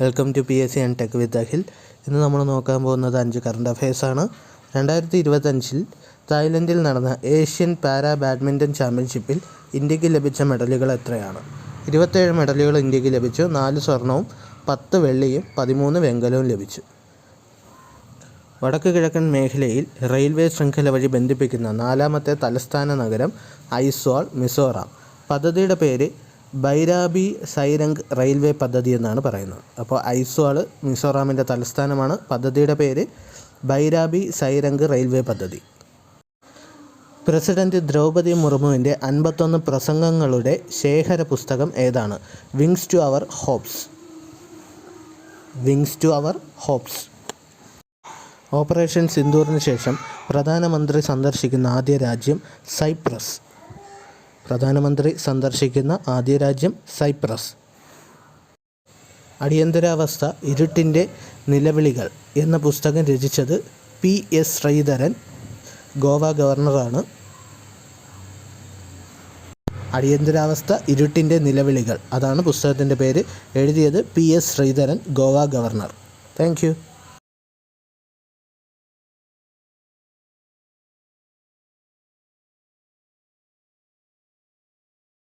Welcome to P S C and tech with Akhil ഇന്ന് നമ്മൾ നോക്കാൻ പോകുന്നത് അഞ്ച് കറണ്ട് അഫയേഴ്സാണ് രണ്ടായിരത്തി ഇരുപത്തഞ്ചിൽ തായ്ലൻഡിൽ നടന്ന ഏഷ്യൻ പാരാ ബാഡ്മിന്റൺ ചാമ്പ്യൻഷിപ്പിൽ ഇന്ത്യയ്ക്ക് ലഭിച്ച മെഡലുകൾ എത്രയാണ്? ഇരുപത്തേഴ് മെഡലുകൾ ഇന്ത്യയ്ക്ക് ലഭിച്ചു നാല് സ്വർണവും പത്ത് വെള്ളിയും പതിമൂന്ന് വെങ്കലവും ലഭിച്ചു. വടക്ക് കിഴക്കൻ മേഖലയിൽ റെയിൽവേ ശൃംഖല വഴി ബന്ധിപ്പിക്കുന്ന നാലാമത്തെ തലസ്ഥാന നഗരം ഐസ്വാൾ മിസോറാം. പദ്ധതിയുടെ പേര് ബൈരാബി സൈരംഗ് റെയിൽവേ പദ്ധതി എന്നാണ് പറയുന്നത്. അപ്പോൾ ഐസ്വാൾ മിസോറാമിന്റെ തലസ്ഥാനമാണ്. പദ്ധതിയുടെ പേര് ബൈരാബി സൈരംഗ് റെയിൽവേ പദ്ധതി. പ്രസിഡന്റ് ദ്രൗപദി മുർമുവിന്റെ അൻപത്തൊന്ന് പ്രസംഗങ്ങളുടെ ശേഖര പുസ്തകം ഏതാണ്? Wings to our hopes. Wings to our hopes. Operation സിന്ദൂറിന് ശേഷം പ്രധാനമന്ത്രി സന്ദർശിക്കുന്ന ആദ്യ രാജ്യം സൈപ്രസ്. പ്രധാനമന്ത്രി സന്ദർശിക്കുന്ന ആദ്യ രാജ്യം സൈപ്രസ്. അടിയന്തരാവസ്ഥ ഇരുട്ടിന്റെ നിലവിളികൾ എന്ന പുസ്തകം രചിച്ചത് പി എസ് ശ്രീധരൻ ഗോവ ഗവർണറാണ്. അടിയന്തരാവസ്ഥ ഇരുട്ടിന്റെ നിലവിളികൾ അതാണ് പുസ്തകത്തിന്റെ പേര്. എഴുതിയത് P S Sreedharan Goa governor. Thank